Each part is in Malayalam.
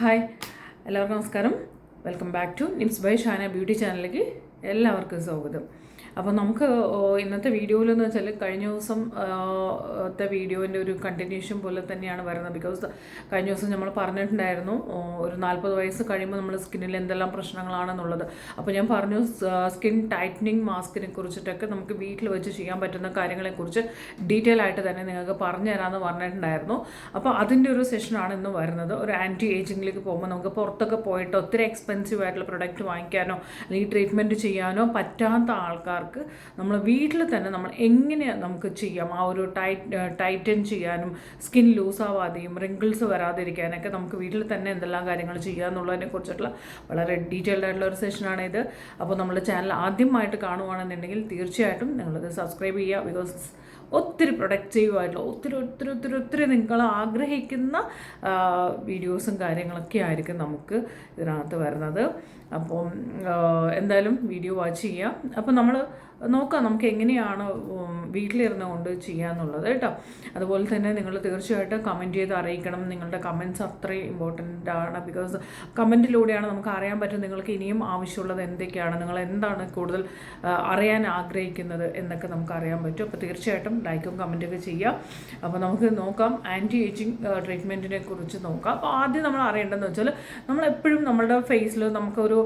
ഹായ് എല്ലാവർക്കും നമസ്കാരം. Welcome back to Nims by Shana beauty ചാനലിലേക്ക് എല്ലാവർക്കും സ്വാഗതം. അപ്പോൾ നമുക്ക് ഇന്നത്തെ വീഡിയോയിലെന്ന് വെച്ചാൽ കഴിഞ്ഞ ദിവസം ത്തെ വീഡിയോന്റെ ഒരു കണ്ടിന്യൂഷൻ പോലെ തന്നെയാണ് വരുന്നത്. ബിക്കോസ് കഴിഞ്ഞ ദിവസം നമ്മൾ പറഞ്ഞിട്ടുണ്ടായിരുന്നു ഒരു നാൽപ്പത് വയസ്സ് കഴിയുമ്പോൾ നമ്മൾ സ്കിന്നിൽ എന്തെല്ലാം പ്രശ്നങ്ങളാണെന്നുള്ളത്. അപ്പോൾ ഞാൻ പറഞ്ഞു സ്കിൻ ടൈറ്റനിങ് മാസ്കിനെ കുറിച്ചിട്ടൊക്കെ നമുക്ക് വീട്ടിൽ വെച്ച് ചെയ്യാൻ പറ്റുന്ന കാര്യങ്ങളെക്കുറിച്ച് ഡീറ്റെയിൽ ആയിട്ട് തന്നെ നിങ്ങൾക്ക് പറഞ്ഞു തരാമെന്ന് പറഞ്ഞിട്ടുണ്ടായിരുന്നു. അപ്പോൾ അതിന്റെ ഒരു സെഷനാണ് ഇന്ന് വരുന്നത്. ഒരു ആന്റി ഏജിങ്ങിലേക്ക് പോകുമ്പോൾ നമുക്ക് പുറത്തൊക്കെ പോയിട്ട് ഒത്തിരി എക്സ്പെൻസീവ് ആയിട്ടുള്ള പ്രൊഡക്റ്റ് വാങ്ങിക്കാനോ അല്ലെങ്കിൽ ട്രീറ്റ്മെന്റ് ചെയ്യാനോ പറ്റാത്ത ആൾക്കാർക്ക് നമ്മൾ വീട്ടിൽ തന്നെ നമ്മൾ എങ്ങനെ നമുക്ക് ചെയ്യാം? ആ ഒരു ടൈറ്റ് ടൈറ്റൻ ചെയ്യാനും സ്കിൻ ലൂസ് ആവാതെയും റിങ്കിൾസ് വരാതിരിക്കാനൊക്കെ നമുക്ക് വീട്ടിൽ തന്നെ എന്തെല്ലാം കാര്യങ്ങൾ ചെയ്യാമെന്നുള്ളതിനെ കുറിച്ചിട്ടുള്ള വളരെ ഡീറ്റെയിൽഡ് ആയിട്ടുള്ള ഒരു സെഷനാണ് ഇത്. അപ്പോൾ നമ്മുടെ ചാനൽ ആദ്യമായിട്ട് കാണുവാണെന്നുണ്ടെങ്കിൽ തീർച്ചയായിട്ടും നിങ്ങളത് സബ്സ്ക്രൈബ് ചെയ്യുക. ബിക്കോസ് ഒത്തിരി പ്രൊഡക്റ്റീവ് ആയിട്ടുള്ള ഒത്തിരി ഒത്തിരി ഒത്തിരി ഒത്തിരി നിങ്ങൾ ആഗ്രഹിക്കുന്ന വീഡിയോസും കാര്യങ്ങളൊക്കെ ആയിരിക്കും നമുക്ക് ഇതിനകത്ത് വരുന്നത്. അപ്പം എന്തായാലും വീഡിയോ വാച്ച് ചെയ്യാം. അപ്പം നമ്മൾ നോക്കാം നമുക്ക് എങ്ങനെയാണ് വീട്ടിലിരുന്ന് കൊണ്ട് ചെയ്യാന്നുള്ളത് കേട്ടോ. അതുപോലെ തന്നെ നിങ്ങൾ തീർച്ചയായിട്ടും കമന്റ് ചെയ്ത് അറിയിക്കണം. നിങ്ങളുടെ കമന്റ്സ് അത്രയും ഇമ്പോർട്ടന്റ് ആണ്. ബിക്കോസ് കമന്റിലൂടെയാണ് നമുക്ക് അറിയാൻ പറ്റും നിങ്ങൾക്ക് ഇനിയും ആവശ്യമുള്ളത് എന്തൊക്കെയാണ് നിങ്ങൾ എന്താണ് കൂടുതൽ അറിയാൻ ആഗ്രഹിക്കുന്നത് എന്നൊക്കെ നമുക്ക് അറിയാൻ പറ്റും. അപ്പോൾ തീർച്ചയായിട്ടും ലൈക്കും കമന്റൊക്കെ ചെയ്യാം. അപ്പോൾ നമുക്ക് നോക്കാം ആന്റി ഏജിങ് ട്രീറ്റ്മെന്റിനെ കുറിച്ച് നോക്കാം. അപ്പോൾ ആദ്യം നമ്മൾ അറിയേണ്ടതെന്ന് വെച്ചാൽ നമ്മളെപ്പോഴും നമ്മുടെ ഫേസിൽ നമുക്കൊരു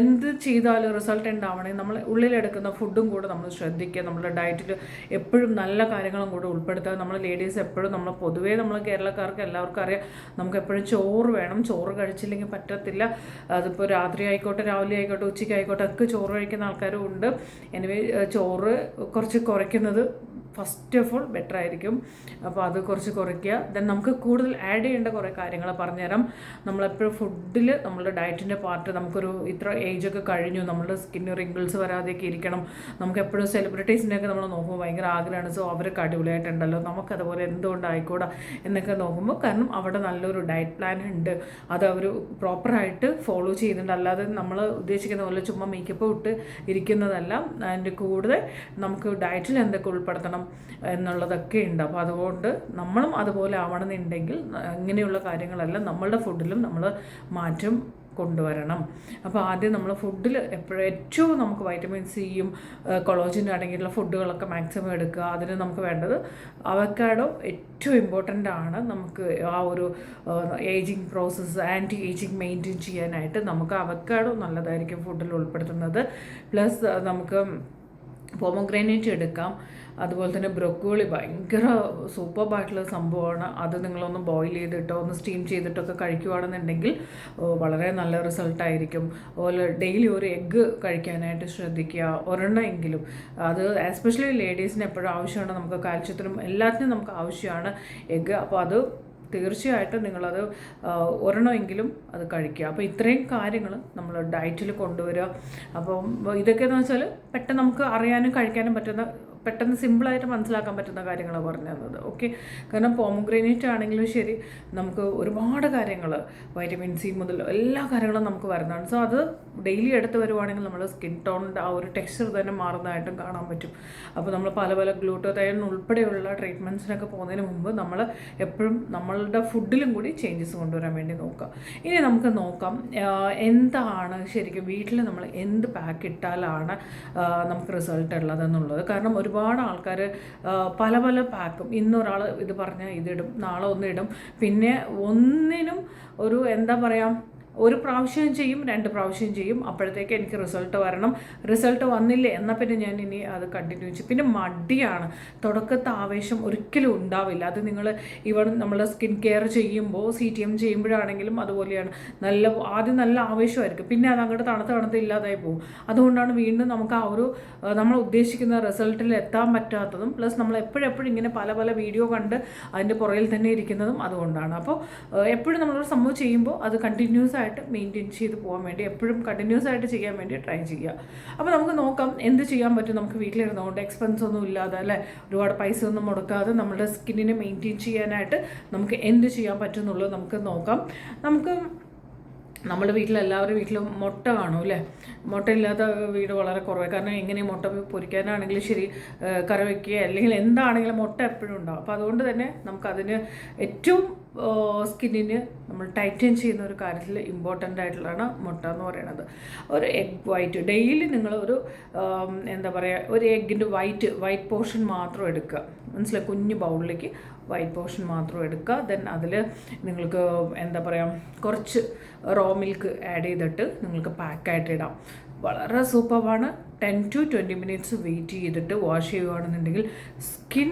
എന്ത് ചെയ്താലും റിസൾട്ട് ഉണ്ടാവണേ നമ്മൾ ഉള്ളിലെടുക്കുന്ന ഫുഡും കൂടെ നമ്മൾ ശ്രദ്ധിക്കുക. നമ്മുടെ ഡയറ്റിൽ എപ്പോഴും നല്ല കാര്യങ്ങളും കൂടെ ഉൾപ്പെടുത്തുക. നമ്മൾ ലേഡീസ് എപ്പോഴും നമ്മൾ പൊതുവേ നമ്മൾ കേരളക്കാർക്ക് എല്ലാവർക്കും അറിയാം. നമുക്ക് എപ്പോഴും ചോറ് വേണം. ചോറ് കഴിച്ചില്ലെങ്കിൽ പറ്റത്തില്ല. അതിപ്പോൾ രാത്രി ആയിക്കോട്ടെ രാവിലെ ആയിക്കോട്ടെ ഉച്ചയ്ക്ക് ആയിക്കോട്ടെ ഒക്കെ ചോറ് കഴിക്കുന്ന ആൾക്കാരും ഉണ്ട്. എനിവേ ചോറ് കുറച്ച് കുറയ്ക്കുന്നത് ഫസ്റ്റ് ഓഫ് ഓൾ ബെറ്റർ ആയിരിക്കും. അപ്പോൾ അത് കുറച്ച് കുറയ്ക്കുക. ദെൻ നമുക്ക് കൂടുതൽ ആഡ് ചെയ്യേണ്ട കുറേ കാര്യങ്ങൾ പറഞ്ഞുതരാം. നമ്മളെപ്പോഴും ഫുഡിൽ നമ്മളുടെ ഡയറ്റിന്റെ പാർട്ട് നമുക്കൊരു ഇത്ര ഏജ് ഒക്കെ കഴിഞ്ഞു. നമ്മുടെ സ്കിന്നിന് റിങ്കിൾസ് വരാതെയൊക്കെ ഇരിക്കണം. നമുക്ക് എപ്പോഴും സെലിബ്രിറ്റീസിനെയൊക്കെ നമ്മൾ നോക്കുമ്പോൾ ഭയങ്കര ആഗ്രഹമാണ്. സോ അവരൊക്കെ അടിപൊളിയായിട്ടുണ്ടല്ലോ. നമുക്കതുപോലെ എന്തുകൊണ്ട് ആയിക്കൂടാ എന്നൊക്കെ നോക്കുമ്പോൾ കാരണം അവിടെ നല്ലൊരു ഡയറ്റ് പ്ലാൻ ഉണ്ട്. അത് അവർ പ്രോപ്പറായിട്ട് ഫോളോ ചെയ്യുന്നുണ്ട്. അല്ലാതെ നമ്മൾ ഉദ്ദേശിക്കുന്ന പോലെ ചുമ്മാ മേക്കപ്പ് ഇട്ട് ഇരിക്കുന്നതല്ല. അതിന്റെ കൂടുതൽ നമുക്ക് ഡയറ്റിൽ എന്തൊക്കെ ഉൾപ്പെടുത്തണം? എന്നുള്ളതൊക്കെ ഉണ്ട്. അപ്പോൾ അതുകൊണ്ട് നമ്മളും അതുപോലെ ആവണമെന്നുണ്ടെങ്കിൽ ഇങ്ങനെയുള്ള കാര്യങ്ങളെല്ലാം നമ്മളുടെ ഫുഡിലും നമ്മൾ മാറ്റം കൊണ്ടുവരണം. അപ്പോൾ ആദ്യം നമ്മൾ ഫുഡിൽ എപ്പോഴും ഏറ്റവും നമുക്ക് വൈറ്റമിൻ സിയും കൊളോജിനും അടങ്ങിയിട്ടുള്ള ഫുഡുകളൊക്കെ മാക്സിമം എടുക്കുക. അതിന് നമുക്ക് വേണ്ടത് അവക്കാഡോ ഏറ്റവും ഇമ്പോർട്ടന്റ് ആണ് നമുക്ക് ആ ഒരു ageing process anti ageing maintain ചെയ്യാനായിട്ട് നമുക്ക് അവക്കാഡോ നല്ലതായിരിക്കും ഫുഡിൽ ഉൾപ്പെടുത്തുന്നത്. പ്ലസ് നമുക്ക് പോമോഗ്രാനേറ്റ് എടുക്കാം. അതുപോലെ തന്നെ ബ്രൊക്കോളി ഭയങ്കര സൂപ്പർബായിട്ടുള്ള സംഭവമാണ്. അത് നിങ്ങളൊന്ന് ബോയിൽ ചെയ്തിട്ടോ ഒന്ന് സ്റ്റീം ചെയ്തിട്ടോ ഒക്കെ കഴിക്കുവാണെന്നുണ്ടെങ്കിൽ വളരെ നല്ല റിസൾട്ടായിരിക്കും അതുപോലെ ഡെയിലി ഒരു എഗ്ഗ് കഴിക്കാനായിട്ട് ശ്രദ്ധിക്കുക ഒരെണ്ണമെങ്കിലും അത് എസ്പെഷ്യലി ലേഡീസിന് എപ്പോഴും ആവശ്യമാണ്. നമുക്ക് കാൽഷ്യത്തിനും എല്ലാത്തിനും നമുക്ക് ആവശ്യമാണ് എഗ്ഗ് അപ്പോൾ അത് തീർച്ചയായിട്ടും നിങ്ങളത് ഒരെണ്ണമെങ്കിലും അത് കഴിക്കുക. അപ്പോൾ ഇത്രയും കാര്യങ്ങൾ നമ്മൾ ഡയറ്റിൽ കൊണ്ടുവരിക. അപ്പം ഇതൊക്കെയെന്ന് വെച്ചാൽ പെട്ടെന്ന് നമുക്ക് അറിയാനും കഴിക്കാനും പറ്റുന്ന പെട്ടെന്ന് സിമ്പിളായിട്ട് മനസ്സിലാക്കാൻ പറ്റുന്ന കാര്യങ്ങളാണ് പറഞ്ഞു തന്നത് ഓക്കെ കാരണം പോമോഗ്രാനൈറ്റ് ആണെങ്കിലും ശരി നമുക്ക് ഒരുപാട് കാര്യങ്ങൾ വൈറ്റമിൻ സി മുതൽ എല്ലാ കാര്യങ്ങളും നമുക്ക് വരുന്നതാണ്. സോ അത് ഡെയിലി എടുത്ത് വരുവാണെങ്കിൽ നമ്മുടെ സ്കിൻ ടോണിന്റെ ആ ഒരു ടെക്സ്ചർ തന്നെ മാറുന്നതായിട്ടും കാണാൻ പറ്റും. അപ്പോൾ നമ്മൾ പല പല ഗ്ലൂട്ടോതൈൻ ഉൾപ്പെടെയുള്ള ട്രീറ്റ്മെന്റ്സിനൊക്കെ പോകുന്നതിന് മുമ്പ് നമ്മൾ എപ്പോഴും നമ്മളുടെ ഫുഡിലും കൂടി ചേഞ്ചസ് കൊണ്ടുവരാൻ വേണ്ടി നോക്കുക. ഇനി നമുക്ക് നോക്കാം എന്താണ് ശരിക്കും വീട്ടിൽ നമ്മൾ എന്ത് പാക്ക് ഇട്ടാലാണ് നമുക്ക് റിസൾട്ട് ഉള്ളതെന്നുള്ളത് കാരണം ഒരുപാട് ആൾക്കാർ പല പല പാക്കും. ഇന്നൊരാൾ ഇത് പറഞ്ഞാൽ ഇതിടും നാളെ ഒന്നിടും പിന്നെ ഒന്നിനും ഒരു എന്താ പറയുക ഒരു പ്രാവശ്യം ചെയ്യും രണ്ട് പ്രാവശ്യം ചെയ്യും. അപ്പോഴത്തേക്ക് എനിക്ക് റിസൾട്ട് വരണം. റിസൾട്ട് വന്നില്ല എന്നാൽ പിന്നെ ഞാൻ ഇനി അത് കണ്ടിന്യൂ ചെയ്യും. പിന്നെ മടിയാണ്. തുടക്കത്തെ ആവേശം ഒരിക്കലും ഉണ്ടാവില്ല. അത് നിങ്ങൾ ഇവൺ നമ്മൾ സ്കിൻ കെയർ ചെയ്യുമ്പോൾ സി ടി എം ചെയ്യുമ്പോഴാണെങ്കിലും അതുപോലെയാണ്. നല്ല ആദ്യം നല്ല ആവേശമായിരിക്കും. പിന്നെ അത് അങ്ങോട്ട് തണുത്ത് തണുത്ത് ഇല്ലാതായി പോകും. അതുകൊണ്ടാണ് വീണ്ടും നമുക്ക് ആ ഒരു നമ്മൾ ഉദ്ദേശിക്കുന്ന റിസൾട്ടിൽ എത്താൻ പറ്റാത്തതും പ്ലസ് നമ്മൾ എപ്പോഴെപ്പോഴും ഇങ്ങനെ പല പല വീഡിയോ കണ്ട് അതിന്റെ പുറകിൽ തന്നെ ഇരിക്കുന്നതും അതുകൊണ്ടാണ്. അപ്പോൾ എപ്പോഴും നമ്മളൊരു സംഭവം ചെയ്യുമ്പോൾ അത് കണ്ടിന്യൂസ് ആയിട്ട് മെയിന്റെയിൻ ചെയ്ത് പോകാൻ വേണ്ടി എപ്പോഴും കണ്ടിന്യൂസ് ആയിട്ട് ചെയ്യാൻ വേണ്ടി ട്രൈ ചെയ്യുക. അപ്പോൾ നമുക്ക് നോക്കാം എന്ത് ചെയ്യാൻ പറ്റും നമുക്ക് വീട്ടിലിരുന്നുകൊണ്ട് എക്സ്പെൻസ് ഒന്നും ഇല്ലാതെ അല്ലേ? ഒരുപാട് പൈസ ഒന്നും മുടക്കാതെ നമ്മുടെ സ്കിന്നിനെ മെയിന്റെയിൻ ചെയ്യാനായിട്ട് നമുക്ക് എന്ത് ചെയ്യാൻ പറ്റും എന്നുള്ളത് നമുക്ക് നോക്കാം. നമുക്ക് നമ്മുടെ വീട്ടിൽ എല്ലാവരുടെ വീട്ടിലും മുട്ട കാണും അല്ലേ? മുട്ട ഇല്ലാത്ത വീട് വളരെ കുറവാണ് കാരണം എങ്ങനെ മുട്ട പൊരിക്കാനാണെങ്കിലും ശരി കറി വയ്ക്കുക അല്ലെങ്കിൽ എന്താണെങ്കിലും മുട്ട എപ്പോഴും ഉണ്ടാവും. അപ്പോൾ അതുകൊണ്ട് തന്നെ നമുക്കതിന് ഏറ്റവും സ്കിന്നിന് നമ്മൾ ടൈറ്റൻ ചെയ്യുന്ന ഒരു കാര്യത്തിൽ ഇമ്പോർട്ടന്റ് ആയിട്ടുള്ളതാണ് മുട്ട എന്ന് പറയുന്നത്. ഒരു എഗ് വൈറ്റ് ഡെയിലി നിങ്ങൾ ഒരു എന്താ പറയുക ഒരു എഗ്ഗിന്റെ വൈറ്റ് വൈറ്റ് പോർഷൻ മാത്രം എടുക്കുക. മനസ്സിലായി? കുഞ്ഞു ബൗളിലേക്ക് വൈറ്റ് പോർഷൻ മാത്രം എടുക്കുക. ദെൻ അതിൽ നിങ്ങൾക്ക് എന്താ പറയുക കുറച്ച് റോ മിൽക്ക് ആഡ് ചെയ്തിട്ട് നിങ്ങൾക്ക് പാക്കായിട്ട് ഇടാം. വളരെ സൂപ്പറാണ് ten to twenty minutes wait ചെയ്തിട്ട് വാഷ് ചെയ്യുകയാണെന്നുണ്ടെങ്കിൽ സ്കിൻ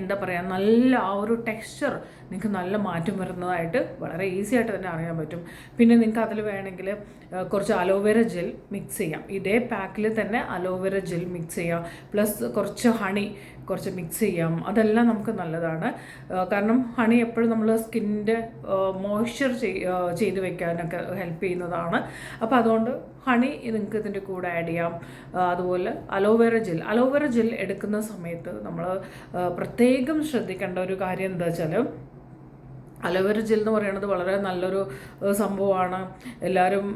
എന്താ പറയുക നല്ല ആ ഒരു ടെക്സ്ചർ നിങ്ങൾക്ക് നല്ല മാറ്റം വരുന്നതായിട്ട് വളരെ ഈസി ആയിട്ട് തന്നെ അറിയാൻ പറ്റും. പിന്നെ നിങ്ങൾക്ക് അതിൽ വേണമെങ്കിൽ കുറച്ച് അലോവേര ജെൽ മിക്സ് ചെയ്യാം. ഇതേ പാക്കിൽ തന്നെ അലോവേര ജെൽ മിക്സ് ചെയ്യാം. പ്ലസ് കുറച്ച് ഹണി കുറച്ച് മിക്സ് ചെയ്യാം. അതെല്ലാം നമുക്ക് നല്ലതാണ്. കാരണം ഹണി എപ്പോഴും നമ്മൾ സ്കിന്നിന്റെ മോയ്സ്ചർ ചെയ്ത് വെക്കാനൊക്കെ ഹെൽപ്പ് ചെയ്യുന്നതാണ്. അപ്പോൾ അതുകൊണ്ട് ഹണി നിങ്ങൾക്ക് ഇതിന്റെ കൂടെ ആഡ് ചെയ്യാം. അതുപോലെ അലോവേറ ജെൽ അലോവേറ ജെൽ എടുക്കുന്ന സമയത്ത് നമ്മൾ പ്രത്യേകം ശ്രദ്ധിക്കേണ്ട ഒരു കാര്യം എന്താ വെച്ചാൽ അലോവേര ജെൽ എന്ന് പറയുന്നത് വളരെ നല്ലൊരു സംഭവമാണ്. എല്ലാവരും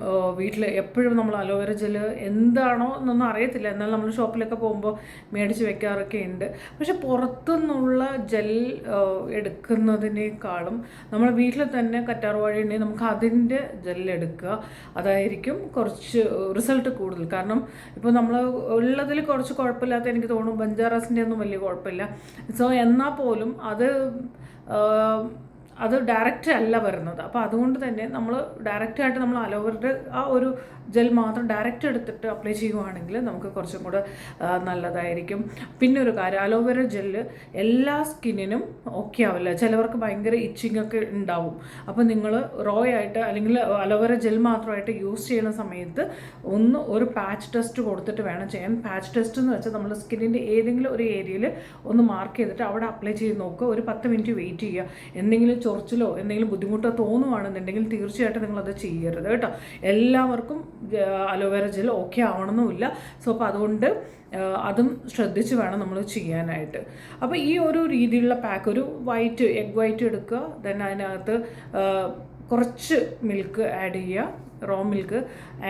വീട്ടിൽ എപ്പോഴും നമ്മൾ അലോവേര ജെൽ എന്താണോ എന്നൊന്നും അറിയത്തില്ല. എന്നാൽ നമ്മൾ ഷോപ്പിലൊക്കെ പോകുമ്പോൾ മേടിച്ച് വെക്കാറൊക്കെ ഉണ്ട്. പക്ഷെ പുറത്തുനിന്നുള്ള ജെൽ എടുക്കുന്നതിനേക്കാളും നമ്മൾ വീട്ടിൽ തന്നെ കറ്റാർ വാഴ ഉണ്ടെങ്കിൽ നമുക്ക് അതിന്റെ ജെൽ എടുക്കുക. അതായിരിക്കും കുറച്ച് റിസൾട്ട് കൂടുതൽ. കാരണം ഇപ്പോൾ നമ്മൾ ഉള്ളതിൽ കുറച്ച് കുഴപ്പമില്ലാത്ത എനിക്ക് തോന്നുന്നു ബഞ്ചാറാസിന്റെ ഒന്നും വലിയ കുഴപ്പമില്ല. സോ എന്നാൽ പോലും അത് അത് ഡയറക്റ്റ് അല്ല വരുന്നത്. അപ്പോൾ അതുകൊണ്ട് തന്നെ നമ്മൾ ഡയറക്റ്റായിട്ട് നമ്മൾ അലോവറുടെ ആ ഒരു ജെൽ മാത്രം ഡയറക്റ്റ് എടുത്തിട്ട് അപ്ലൈ ചെയ്യുവാണെങ്കിൽ നമുക്ക് കുറച്ചും കൂടെ നല്ലതായിരിക്കും. പിന്നെ ഒരു കാര്യം അലോവേര ജെല്ല് എല്ലാ സ്കിന്നിനും ഓക്കെ ആവില്ല. ചിലവർക്ക് ഭയങ്കര ഇച്ചിങ് ഒക്കെ ഉണ്ടാവും. അപ്പോൾ നിങ്ങൾ റോ ആയിട്ട് അല്ലെങ്കിൽ അലോവേര ജെൽ മാത്രമായിട്ട് യൂസ് ചെയ്യുന്ന സമയത്ത് ഒന്ന് ഒരു പാച്ച് ടെസ്റ്റ് കൊടുത്തിട്ട് വേണം ചെയ്യാൻ. പാച്ച് ടെസ്റ്റ് എന്ന് വെച്ചാൽ നമ്മൾ സ്കിന്നിന്റെ ഏതെങ്കിലും ഒരു ഏരിയയിൽ ഒന്ന് മാർക്ക് ചെയ്തിട്ട് അവിടെ അപ്ലൈ ചെയ്ത് നോക്കുക. ഒരു പത്ത് മിനിറ്റ് വെയിറ്റ് ചെയ്യുക. എന്തെങ്കിലും ചൊറിച്ചിലോ എന്തെങ്കിലും ബുദ്ധിമുട്ടോ തോന്നുവാണെന്നുണ്ടെങ്കിൽ തീർച്ചയായിട്ടും നിങ്ങളത് ചെയ്യരുത് കേട്ടോ. എല്ലാവർക്കും അലോവേര ജെൽ ഓക്കെ ആവണമെന്നുമില്ല സോ അപ്പോൾ അതുകൊണ്ട് അതും ശ്രദ്ധിച്ച് വേണം നമ്മൾ ചെയ്യാനായിട്ട്. അപ്പോൾ ഈ ഒരു രീതിയിലുള്ള പാക്ക് ഒരു വൈറ്റ് എഗ് വൈറ്റ് എടുക്കുക ദെൻ അതിനകത്ത് കുറച്ച് മിൽക്ക് ആഡ് ചെയ്യുക റോ മിൽക്ക്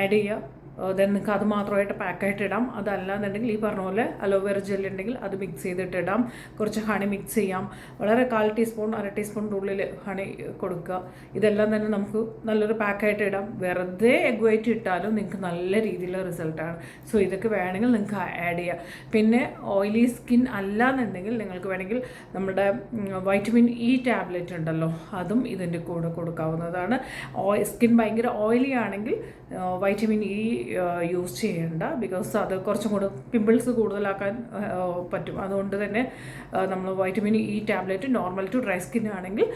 ആഡ് ചെയ്യുക ദെൻ നിങ്ങൾക്ക് അത് മാത്രമായിട്ട് പാക്കായിട്ട് ഇടാം. അതല്ലാന്നുണ്ടെങ്കിൽ ഈ പറഞ്ഞ പോലെ അലോവേറ ജെൽ ഉണ്ടെങ്കിൽ അത് മിക്സ് ചെയ്തിട്ട് ഇടാം. കുറച്ച് ഹണി മിക്സ് ചെയ്യാം. വളരെ കാൽ ടീസ്പൂൺ അര ടീസ്പൂണിന്റെ ഉള്ളിൽ ഹണി കൊടുക്കുക. ഇതെല്ലാം തന്നെ നമുക്ക് നല്ലൊരു പാക്കായിട്ട് ഇടാം. വെറുതെ എഗ് വൈറ്റ് ഇട്ടാലും നിങ്ങൾക്ക് നല്ല രീതിയിലുള്ള റിസൾട്ടാണ് സോ ഇതൊക്കെ വേണമെങ്കിൽ നിങ്ങൾക്ക് ആഡ് ചെയ്യാം. പിന്നെ ഓയിലി സ്കിൻ അല്ല എന്നുണ്ടെങ്കിൽ നിങ്ങൾക്ക് വേണമെങ്കിൽ നമ്മുടെ വൈറ്റമിൻ ഇ ടാബ്ലറ്റ് ഉണ്ടല്ലോ അതും ഇതിന്റെ കൂടെ കൊടുക്കാവുന്നതാണ്. സ്കിൻ ഭയങ്കര ഓയിലി ആണെങ്കിൽ വൈറ്റമിൻ ഇ യൂസ് ചെയ്യേണ്ട ബിക്കോസ് അത് കുറച്ചും കൂടെ പിമ്പിൾസ് കൂടുതലാക്കാൻ പറ്റും. അതുകൊണ്ട് തന്നെ നമ്മൾ vitamin E tablet normal to dry skin ആണെങ്കിൽ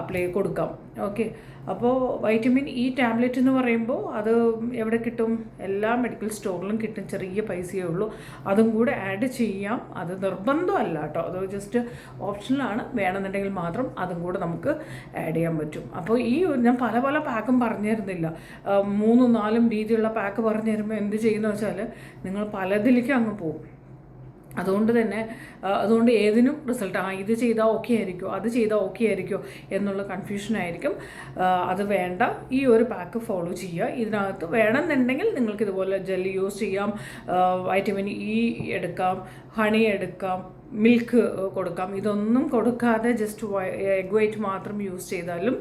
അപ്ലൈ കൊടുക്കാം. ഓക്കെ അപ്പോൾ വൈറ്റമിൻ ഇ ടാബ്ലറ്റ് എന്ന് പറയുമ്പോൾ അത് എവിടെ കിട്ടും? എല്ലാ മെഡിക്കൽ സ്റ്റോറിലും കിട്ടും. ചെറിയ പൈസയേ ഉള്ളൂ. അതും കൂടെ ആഡ് ചെയ്യാം. അത് നിർബന്ധമല്ല കേട്ടോ. അത് ജസ്റ്റ് ഓപ്ഷനിലാണ് വേണമെന്നുണ്ടെങ്കിൽ മാത്രം അതും കൂടെ നമുക്ക് ആഡ് ചെയ്യാൻ പറ്റും. അപ്പോൾ ഈ ഞാൻ പല പല പാക്കും പറഞ്ഞിരുന്നില്ല. മൂന്നും നാലും രീതിയിലുള്ള പാക്ക് പറഞ്ഞു തരുമ്പോൾ എന്ത് ചെയ്യുന്ന വെച്ചാൽ നിങ്ങൾ പലതിലേക്ക് അങ്ങ് പോകും. അതുകൊണ്ട് തന്നെ അതുകൊണ്ട് ഏതിനും റിസൾട്ട് ആ ഇത് ചെയ്താൽ ഓക്കെ ആയിരിക്കുമോ അത് ചെയ്താൽ ഓക്കെ ആയിരിക്കുമോ എന്നുള്ള കൺഫ്യൂഷൻ ആയിരിക്കും. അത് വേണ്ട. ഈ ഒരു പാക്ക് ഫോളോ ചെയ്യുക. ഇതിനകത്ത് വേണമെന്നുണ്ടെങ്കിൽ നിങ്ങൾക്ക് ഇതുപോലെ ജെൽ യൂസ് ചെയ്യാം. വൈറ്റമിൻ ഇ എടുക്കാം ഹണി എടുക്കാം മിൽക്ക് കൊടുക്കാം. ഇതൊന്നും കൊടുക്കാതെ ജസ്റ്റ് എഗ് വൈറ്റ് മാത്രം യൂസ് ചെയ്താലും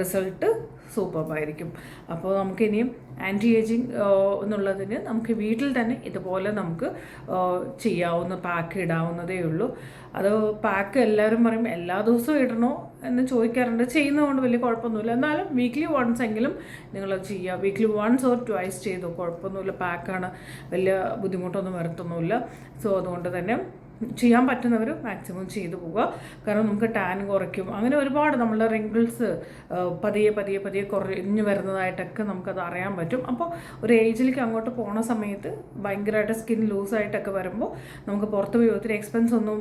റിസൾട്ട് സൂപ്പറായിരിക്കും അപ്പോൾ നമുക്ക് നമുക്കിനിയും ആന്റി ഏജിങ് എന്നുള്ളതിന് നമുക്ക് വീട്ടിൽ തന്നെ ഇതുപോലെ നമുക്ക് ചെയ്യാവുന്ന പാക്ക് ഇടാവുന്നതേ ഉള്ളൂ. അത് പാക്ക് എല്ലാവരും പറയും എല്ലാ ദിവസവും ഇടണോ? എന്ന് ചോദിക്കാറുണ്ട്. ചെയ്യുന്നതുകൊണ്ട് വലിയ കുഴപ്പമൊന്നുമില്ല. എന്നാലും വീക്ക്ലി വൺസ് എങ്കിലും നിങ്ങളത് ചെയ്യുക. വീക്ക്ലി വൺസ് ഓർ ട്വൈസ് ചെയ്തു കുഴപ്പമൊന്നുമില്ല. പാക്കാണ് വലിയ ബുദ്ധിമുട്ടൊന്നും വരത്തൊന്നുമില്ല. സോ അതുകൊണ്ട് തന്നെ ചെയ്യാൻ പറ്റുന്നവർ മാക്സിമം ചെയ്തു പോവുക. കാരണം നമുക്ക് ടാൻ കുറയ്ക്കും. അങ്ങനെ ഒരുപാട് നമ്മളുടെ റിങ്കിൾസ് പതിയെ പതിയെ പതിയെ കുറഞ്ഞു വരുന്നതായിട്ടൊക്കെ നമുക്കത് അറിയാൻ പറ്റും. അപ്പോൾ ഒരു ഏജിലേക്ക് അങ്ങോട്ട് പോണ സമയത്ത് ഭയങ്കരമായിട്ട് സ്കിൻ ലൂസായിട്ടൊക്കെ വരുമ്പോൾ നമുക്ക് പുറത്ത് പോയി ഒത്തിരി എക്സ്പെൻസ് ഒന്നും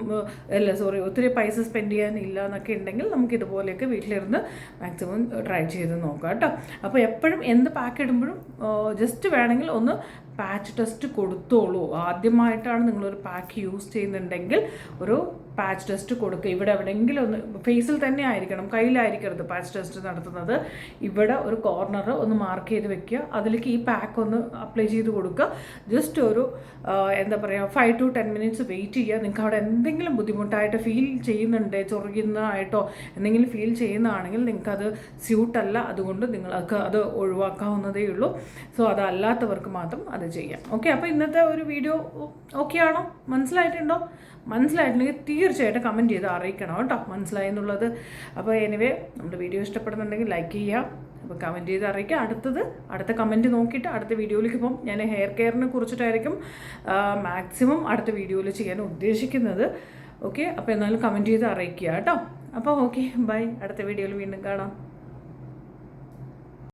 അല്ല സോറി ഒത്തിരി പൈസ സ്പെൻഡ് ചെയ്യാനില്ല എന്നൊക്കെ ഉണ്ടെങ്കിൽ നമുക്ക് ഇതുപോലെയൊക്കെ വീട്ടിലിരുന്ന് മാക്സിമം ട്രൈ ചെയ്ത് നോക്കാം കേട്ടോ. അപ്പോൾ എപ്പോഴും എന്ത് പാക്ക് ഇടുമ്പോഴും ജസ്റ്റ് വേണമെങ്കിൽ ഒന്ന് പാച്ച് ടെസ്റ്റ് കൊടുത്തോളൂ. ആദ്യമായിട്ടാണ് നിങ്ങളൊരു പാക്ക് യൂസ് ചെയ്യുന്നുണ്ടെങ്കിൽ ഒരു പാച്ച് ടെസ്റ്റ് കൊടുക്കുക. ഇവിടെ എവിടെയെങ്കിലും ഒന്ന് ഫേസിൽ തന്നെ ആയിരിക്കണം കയ്യിലായിരിക്കരുത് പാച്ച് ടെസ്റ്റ് നടത്തുന്നത്. ഇവിടെ ഒരു കോർണർ ഒന്ന് മാർക്ക് ചെയ്ത് വെക്കുക. അതിലേക്ക് ഈ പാക്ക് ഒന്ന് അപ്ലൈ ചെയ്ത് കൊടുക്കുക. ജസ്റ്റ് ഒരു എന്താ പറയുക five to ten minutes wait ചെയ്യുക. നിങ്ങൾക്ക് അവിടെ എന്തെങ്കിലും ബുദ്ധിമുട്ടായിട്ട് ഫീൽ ചെയ്യുന്നുണ്ട് ചൊറിയുന്നതായിട്ടോ എന്തെങ്കിലും ഫീൽ ചെയ്യുന്നതാണെങ്കിൽ നിങ്ങൾക്കത് സ്യൂട്ടല്ല അതുകൊണ്ട് നിങ്ങൾക്ക് അത് ഒഴിവാക്കാവുന്നതേ ഉള്ളൂ. സോ അതല്ലാത്തവർക്ക് മാത്രം അത് ചെയ്യാം. ഓക്കെ അപ്പോൾ ഇന്നത്തെ ഒരു വീഡിയോ ഓക്കെ ആണോ? മനസ്സിലായിട്ടുണ്ടോ? മനസ്സിലായിട്ടുണ്ടെങ്കിൽ തീർച്ചയായിട്ടും കമന്റ് ചെയ്ത് അറിയിക്കണം കേട്ടോ. മനസ്സിലായി എന്നുള്ളത്. അപ്പോൾ എനിവേ നമ്മുടെ വീഡിയോ ഇഷ്ടപ്പെടുന്നുണ്ടെങ്കിൽ ലൈക്ക് ചെയ്യുക. അപ്പോൾ കമന്റ് ചെയ്ത് അറിയിക്കുക. അടുത്തത് അടുത്ത കമന്റ് നോക്കിയിട്ട് അടുത്ത വീഡിയോയിലേക്ക് പോകും ഞാൻ ഹെയർ കെയറിനെ കുറിച്ചിട്ടായിരിക്കും മാക്സിമം അടുത്ത വീഡിയോയിൽ ചെയ്യാൻ ഉദ്ദേശിക്കുന്നത്. ഓക്കെ അപ്പോൾ എന്നാലും കമന്റ് ചെയ്ത് അറിയിക്കുക കേട്ടോ. അപ്പോൾ ഓക്കെ ബൈ അടുത്ത വീഡിയോയിൽ വീണ്ടും കാണാം.